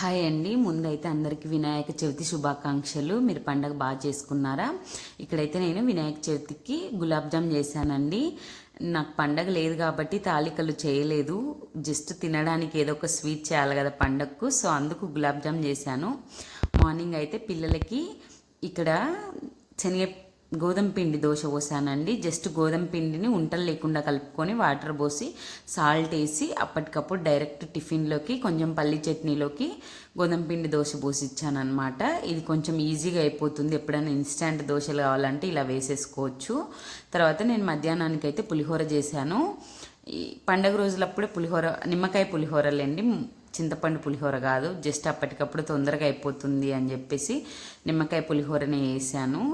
Hi అండి. ముందైతే అందరికీ వినాయక చవితి శుభాకాంక్షలు. మీరు పండగ బాగా చేసుకున్నారా? ఇక్కడైతే నేను వినాయక చవితికి గులాబ్ జామ్ చేశానండి. నాకు పండగ లేదు కాబట్టి తాలికలు చేయలేదు. జస్ట్ తినడానికి ఏదో ఒక స్వీట్ చేయాలి కదా పండగకు సో అందుకు గులాబ్ జామ్ చేశాను. మార్నింగ్ అయితే పిల్లలకి ఇక్కడ శనగ గోధుమ పిండి దోశ పోసానండి. జస్ట్ గోధుమ పిండిని ఉంటలు లేకుండా కలుపుకొని వాటర్ పోసి సాల్ట్ వేసి అప్పటికప్పుడు డైరెక్ట్ టిఫిన్లోకి కొంచెం పల్లి చట్నీలోకి గోధుమ పిండి దోశ పోసి ఇచ్చానమాట ఇది కొంచెం ఈజీగా అయిపోతుంది. ఎప్పుడైనా ఇన్స్టంట్ దోశలు కావాలంటే ఇలా వేసేసుకోవచ్చు. తర్వాత నేను మధ్యాహ్నానికి అయితే పులిహోర చేశాను. ఈ పండగ రోజులప్పుడే పులిహోర నిమ్మకాయ పులిహోరలేండి. చింతపండు పులిహోర కాదు. జస్ట్ అప్పటికప్పుడు తొందరగా అయిపోతుంది అని చెప్పేసి నిమ్మకాయ పులిహోరనే వేసాను.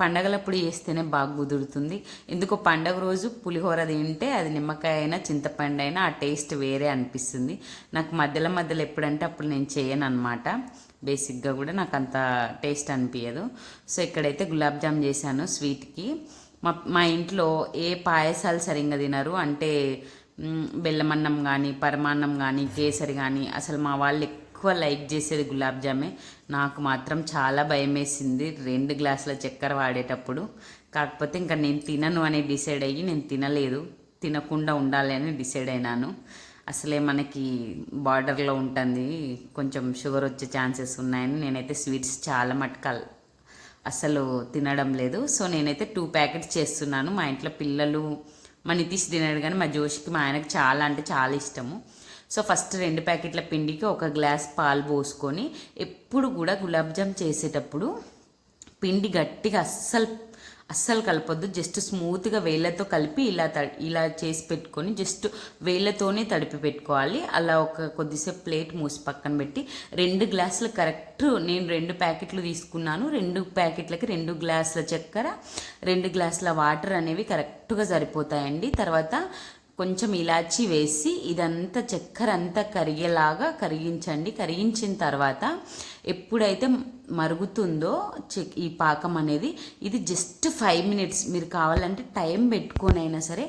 పండగలప్పుడు చేస్తేనే బాగా కుదురుతుంది. ఎందుకో పండగ రోజు పులిహోర తింటే అది నిమ్మకాయ అయినా చింతపండు అయినా ఆ టేస్ట్ వేరే అనిపిస్తుంది. నాకు మధ్యలో మధ్యలో ఎప్పుడంటే అప్పుడు నేను చేయను అనమాట బేసిక్గా కూడా నాకు అంత టేస్ట్ అనిపించదు సో ఇక్కడైతే గులాబ్ జామ్ చేశాను స్వీట్కి. మా మా ఇంట్లో ఏ పాయసాలు సరిగ్గా తినరు. అంటే బెల్లమన్నం కానీ పరమాన్నం కానీ కేసరి కానీ అసలు మా వాళ్ళు ఎక్కువ లైక్ చేసేది గులాబ్ జామే. నాకు మాత్రం చాలా భయం వేసింది రెండు గ్లాసుల చక్కెర వాడేటప్పుడు. కాకపోతే ఇంకా నేను తినను అని డిసైడ్ అయ్యి నేను తినలేదు. తినకుండా ఉండాలి అని డిసైడ్ అయినాను. అసలే మనకి బార్డర్లో ఉంటుంది. కొంచెం షుగర్ వచ్చే ఛాన్సెస్ ఉన్నాయని నేనైతే స్వీట్స్ చాలా మటుకల్. అసలు తినడం లేదు. సో నేనైతే టూ ప్యాకెట్స్ చేస్తున్నాను. మా ఇంట్లో పిల్లలు మా నితీష్ తినడు కానీ మా జోషికి మా ఆయనకు చాలా అంటే చాలా ఇష్టము. సో ఫస్ట్ రెండు ప్యాకెట్ల పిండికి ఒక గ్లాస్ పాలు పోసుకొని ఎప్పుడు కూడా గులాబ్ జామ్ చేసేటప్పుడు పిండి గట్టిగా అస్సలు అస్సలు కలపొద్దు. జస్ట్ స్మూత్గా వేళ్ళతో కలిపి ఇలా త ఇలా చేసి పెట్టుకొని జస్ట్ వేళ్ళతోనే తడిపి పెట్టుకోవాలి. అలా ఒక కొద్దిసేపు ప్లేట్ మూసి పక్కన పెట్టి రెండు గ్లాసులు కరెక్ట్ నేను రెండు ప్యాకెట్లు తీసుకున్నాను. రెండు ప్యాకెట్లకి రెండు గ్లాసుల చక్కెర రెండు గ్లాసుల వాటర్ అనేవి కరెక్ట్గా సరిపోతాయండి. తర్వాత కొంచెం ఇలాచి వేసి ఇదంతా చక్కెర అంతా కరిగేలాగా కరిగించండి. కరిగించిన తర్వాత ఎప్పుడైతే మరుగుతుందో చెక్ ఈ పాకం అనేది ఇది జస్ట్ ఫైవ్ మినిట్స్ మీరు కావాలంటే టైం పెట్టుకొని అయినా సరే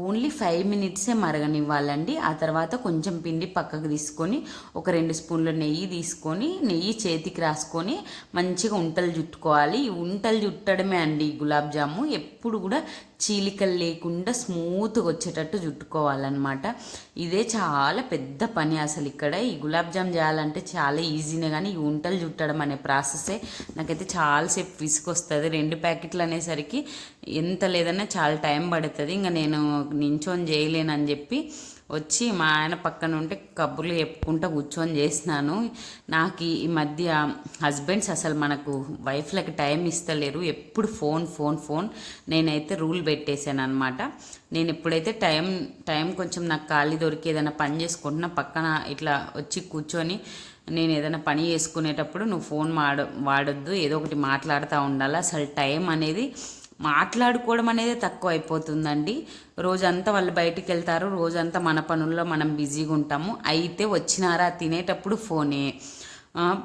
ఓన్లీ ఫైవ్ మినిట్సే మరగనివ్వాలండి. ఆ తర్వాత కొంచెం పిండి పక్కకు తీసుకొని ఒక రెండు స్పూన్ల నెయ్యి తీసుకొని నెయ్యి చేతికి రాసుకొని మంచిగా ఉంటలు చుట్టుకోవాలి. ఈ ఉంటలు చుట్టడమే అండి ఈ గులాబ్ జాము. ఎప్పుడు కూడా చీలికలు లేకుండా స్మూత్గా వచ్చేటట్టు చుట్టుకోవాలన్నమాట. ఇదే చాలా పెద్ద పని అసలు ఇక్కడ. ఈ గులాబ్ జామ్ చేయాలంటే చాలా ఈజీనే కానీ ఈ ఉంటలు చుట్టడం అనే ప్రాసెసే నాకైతే చాలాసేపు విసుకొస్తుంది రెండు ప్యాకెట్లు అనేసరికి ఎంత లేదన్నా చాలా టైం పడుతుంది. ఇంకా నేను నించొని చేయలేనని చెప్పి వచ్చి మా ఆయన పక్కన ఉంటే కబుర్లు చెప్పుకుంటూ కూర్చొని చేసినాను. నాకు ఈ మధ్య హస్బెండ్స్ అసలు మనకు వైఫ్లకు టైం ఇస్తలేరు. ఎప్పుడు ఫోన్ ఫోన్ ఫోన్ నేనైతే రూల్ పెట్టేశాను అనమాట నేను ఎప్పుడైతే టైం టైం కొంచెం నాకు ఖాళీ దొరికి ఏదైనా పని చేసుకుంటున్నా పక్కన ఇట్లా వచ్చి కూర్చొని నేను ఏదైనా పని చేసుకునేటప్పుడు నువ్వు ఫోన్ వాడ వాడొద్దు ఏదో ఒకటి మాట్లాడుతూ ఉండాలి. అసలు టైం అనేది మాట్లాడుకోవడం అనేది తక్కువ అయిపోతుందండి రోజంతా వాళ్ళు బయటికి వెళ్తారు. రోజంతా మన పనుల్లో మనం బిజీగా ఉంటాము. అయితే వచ్చినారా తినేటప్పుడు ఫోనే.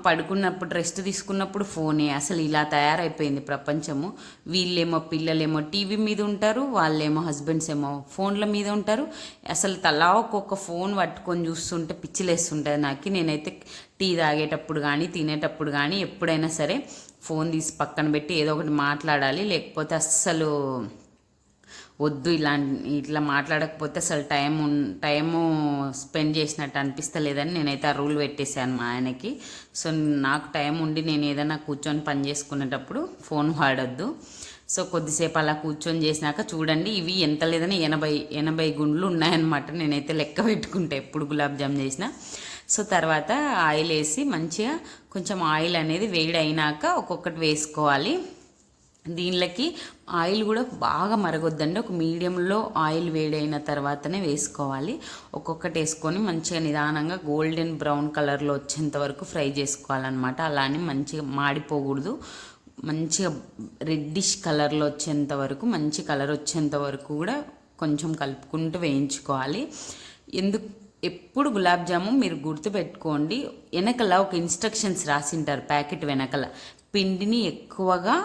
పడుకున్నప్పుడు రెస్ట్ తీసుకున్నప్పుడు ఫోనే. అసలు ఇలా తయారైపోయింది ప్రపంచము. వీళ్ళేమో పిల్లలేమో టీవీ మీద ఉంటారు వాళ్ళేమో హస్బెండ్స్ ఏమో ఫోన్ల మీద ఉంటారు. అసలు తలా ఒక్కొక్క ఫోన్ పట్టుకొని చూస్తుంటే పిచ్చిలేస్తుంటుంది నాకు. నేనైతే టీ తాగేటప్పుడు కానీ తినేటప్పుడు కానీ ఎప్పుడైనా సరే ఫోన్ తీసి పక్కన పెట్టి ఏదో ఒకటి మాట్లాడాలి. లేకపోతే అస్సలు వద్దు ఇలా ఇట్లా మాట్లాడకపోతే అసలు టైం టైము స్పెండ్ చేసినట్టు అనిపిస్తలేదని నేనైతే ఆ రూల్ పెట్టేశాను మా ఆయనకి. సో నాకు టైం ఉండి నేను ఏదైనా కూర్చొని పని చేసుకునేటప్పుడు ఫోన్ వాడొద్దు. సో కొద్దిసేపు అలా కూర్చొని చేసినాక చూడండి ఇవి ఎంత లేదని ఎనభై ఎనభై గుండ్లు ఉన్నాయన్నమాట నేనైతే లెక్క పెట్టుకుంటా ఎప్పుడు గులాబ్ జామ్ చేసినా. సో తర్వాత ఆయిల్ వేసి మంచిగా కొంచెం ఆయిల్ అనేది వేడి అయినాక ఒక్కొక్కటి వేసుకోవాలి. దీనిలోకి ఆయిల్ కూడా బాగా మరగొద్దండి. ఒక మీడియంలో ఆయిల్ వేడైన తర్వాతనే వేసుకోవాలి. ఒక్కొక్కటి వేసుకొని మంచిగా నిదానంగా గోల్డెన్ బ్రౌన్ కలర్లో వచ్చేంత వరకు ఫ్రై చేసుకోవాలన్నమాట. అలానే మంచిగా మాడిపోకూడదు. మంచిగా రెడ్డిష్ కలర్లో వచ్చేంత వరకు మంచి కలర్ వచ్చేంత వరకు కూడా కొంచెం కలుపుకుంటూ వేయించుకోవాలి. ఎందుకు ఎప్పుడు గులాబ్ జాము మీరు గుర్తుపెట్టుకోండి వెనకల ఒక ఇన్స్ట్రక్షన్స్ రాసింటారు ప్యాకెట్ వెనకల. పిండిని ఎక్కువగా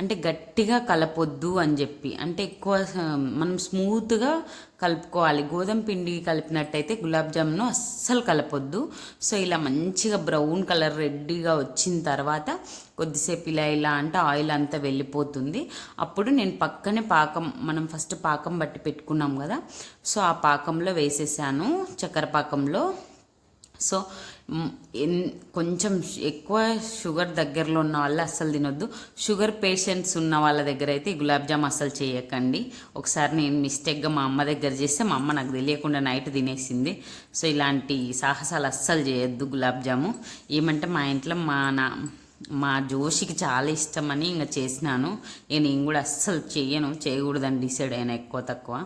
అంటే గట్టిగా కలపొద్దు అని చెప్పి. అంటే ఎక్కువ మనం స్మూత్గా కలుపుకోవాలి. గోధుమ పిండి కలిపినట్టయితే గులాబ్ జామును అస్సలు కలపొద్దు. సో ఇలా మంచిగా బ్రౌన్ కలర్ రెడ్డిగా వచ్చిన తర్వాత కొద్దిసేపు ఇలా ఇలా అంటే ఆయిల్ అంతా వెళ్ళిపోతుంది. అప్పుడు నేను పక్కనే పాకం మనం ఫస్ట్ పాకం బట్టి పెట్టుకున్నాం కదా. సో ఆ పాకంలో వేసేసాను చక్కెర పాకంలో. సో ఎన్ కొంచెం ఎక్కువ షుగర్ దగ్గరలో ఉన్న వాళ్ళు అస్సలు తినొద్దు. షుగర్ పేషెంట్స్ ఉన్న వాళ్ళ దగ్గర అయితే గులాబ్ జామ్ అస్సలు చేయకండి. ఒకసారి నేను మిస్టేక్గా మా అమ్మ దగ్గర చేస్తే మా అమ్మ నాకు తెలియకుండా నైట్ తినేసింది. సో ఇలాంటి సాహసాలు అస్సలు చేయొద్దు గులాబ్ జాము. ఏమంటే మా ఇంట్లో మా నా మా జోషికి చాలా ఇష్టమని ఇంకా చేసినాను. ఇక నేను కూడా అస్సలు చేయను చేయకూడదని డిసైడ్ అయినా ఎక్కువ తక్కువ.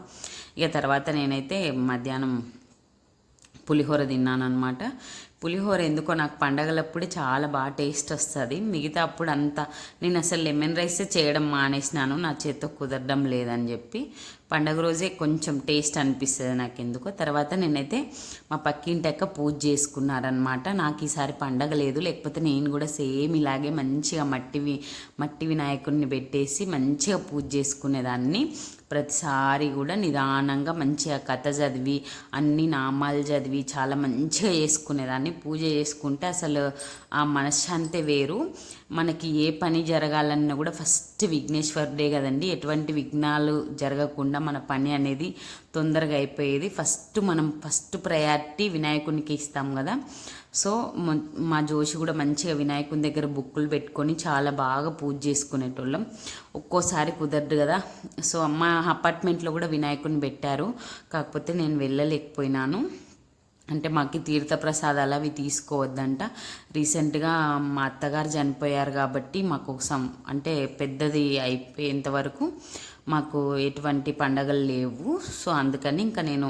ఇక తర్వాత నేనైతే మధ్యాహ్నం పులిహోర తిన్నాను అనమాట పులిహోర ఎందుకో నాకు పండగలప్పుడే చాలా బాగా టేస్ట్ వస్తుంది. మిగతా అప్పుడు అంతా నేను అసలు లెమన్ రైస్ చేయడం మానేసినాను. నా చేత్తో కుదరడం లేదని చెప్పి పండగ రోజే కొంచెం టేస్ట్ అనిపిస్తుంది నాకు ఎందుకో. తర్వాత నేనైతే మా పక్కింటి అక్క పూజ చేసుకున్నారనమాట నాకు ఈసారి పండగ లేదు. లేకపోతే నేను కూడా సేమ్ ఇలాగే మంచిగా మట్టివి మట్టి వినాయకుడిని పెట్టేసి మంచిగా పూజ చేసుకునేదాన్ని. ప్రతిసారి కూడా నిదానంగా మంచిగా కథ చదివి అన్ని నామాలు చదివి చాలా మంచిగా చేసుకునేదాన్ని. పూజ చేసుకుంటే అసలు ఆ మనశ్శాంతే వేరు. మనకి ఏ పని జరగాలన్నా కూడా ఫస్ట్ విఘ్నేశ్వరుడే కదండి. ఎటువంటి విఘ్నాలు జరగకుండా మన పని అనేది తొందరగా అయిపోయేది. ఫస్ట్ మనం ఫస్ట్ ప్రయారిటీ వినాయకునికి ఇస్తాం కదా. సో మా జోషి కూడా మంచిగా వినాయకుని దగ్గర బుక్కులు పెట్టుకొని చాలా బాగా పూజ చేసుకునేటోళ్ళం. ఒక్కోసారి కుదరదు కదా. సో మా అపార్ట్మెంట్లో కూడా వినాయకుని పెట్టారు. కాకపోతే నేను వెళ్ళలేకపోయినాను. అంటే మాకు తీర్థ ప్రసాదాలు అవి తీసుకోవద్దంట. రీసెంట్గా మా అత్తగారు చనిపోయారు కాబట్టి మాకు ఒక సం అంటే పెద్దది అయిపోయేంత వరకు మాకు ఎటువంటి పండగలు లేవు. సో అందుకని ఇంకా నేను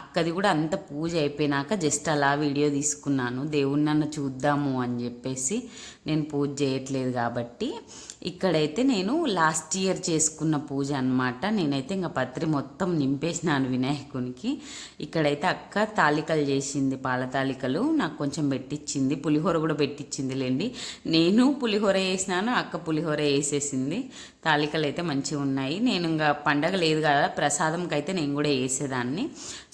అక్కది కూడా అంత పూజ అయిపోయినాక జస్ట్ అలా వీడియో తీసుకున్నాను. దేవుణ్ణి నన్ను చూద్దాము అని చెప్పేసి నేను పూజ చేయట్లేదు కాబట్టి ఇక్కడైతే నేను లాస్ట్ ఇయర్ చేసుకున్న పూజ అన్నమాట. నేనైతే ఇంకా పత్రి మొత్తం నింపేసినాను వినాయకునికి. ఇక్కడైతే అక్క తాలికలు చేసింది పాల తాలికలు. నాకు కొంచెం పెట్టించింది పులిహోర కూడా పెట్టించింది లేండి. నేను పులిహోర వేసినాను అక్క పులిహోర వేసేసింది తాలికలు అయితే మంచిగా ఉన్నాయి నేను ఇంకా పండగ లేదు కదా ప్రసాదంకి అయితే నేను కూడా వేసేదాన్ని.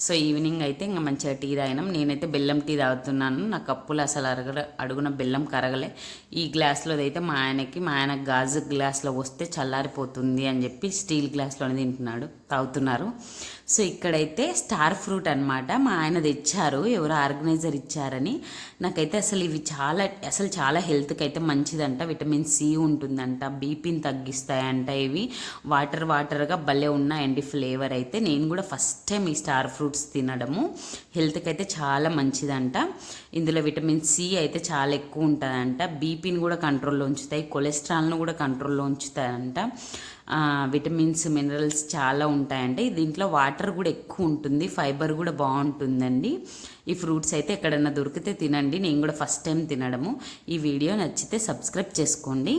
సో ఈవినింగ్ అయితే ఇంకా మంచిగా టీ తాగినాం. నేనైతే బెల్లం టీ తాగుతున్నాను. నా కప్పులు అసలు అరగ అడుగున బెల్లం కరగలే. ఈ గ్లాస్లోది అయితే మా ఆయనకి మా ఆయన గాజు గ్లాస్లో వస్తే చల్లారిపోతుంది అని చెప్పి స్టీల్ గ్లాస్లోనే తింటున్నాడు. తాగుతున్నారు. సో ఇక్కడైతే స్టార్ ఫ్రూట్ అనమాట మా ఆయన తెచ్చారు. ఎవరో ఆర్గనైజర్ ఇచ్చారని. నాకైతే అసలు ఇవి చాలా అసలు చాలా హెల్త్కి అయితే మంచిదంట. విటమిన్ సి ఉంటుందంట. బీపీని తగ్గిస్తాయంట ఇవి. వాటర్ వాటర్గా భలే ఉన్నాయండి ఫ్లేవర్ అయితే. నేను కూడా ఫస్ట్ టైం ఈ స్టార్ ఫ్రూట్స్ తినడము. హెల్త్కి అయితే చాలా మంచిదంట. ఇందులో విటమిన్ సి అయితే చాలా ఎక్కువ ఉంటుందంట. బీపీని కూడా కంట్రోల్లో ఉంచుతాయి. కొలెస్ట్రాల్ను కూడా కంట్రోల్లో ఉంచుతాయంట. విటమిన్స్ మినరల్స్ చాలా ఉంటాయండి దీంట్లో వాటర్ కూడా ఎక్కువ ఉంటుంది ఫైబర్ కూడా బాగుంటుందండి. ఈ ఫ్రూట్స్ అయితే ఎక్కడన్నా దొరికితే తినండి నేను కూడా ఫస్ట్ టైం తినడము. ఈ వీడియో నచ్చితే సబ్స్క్రైబ్ చేసుకోండి.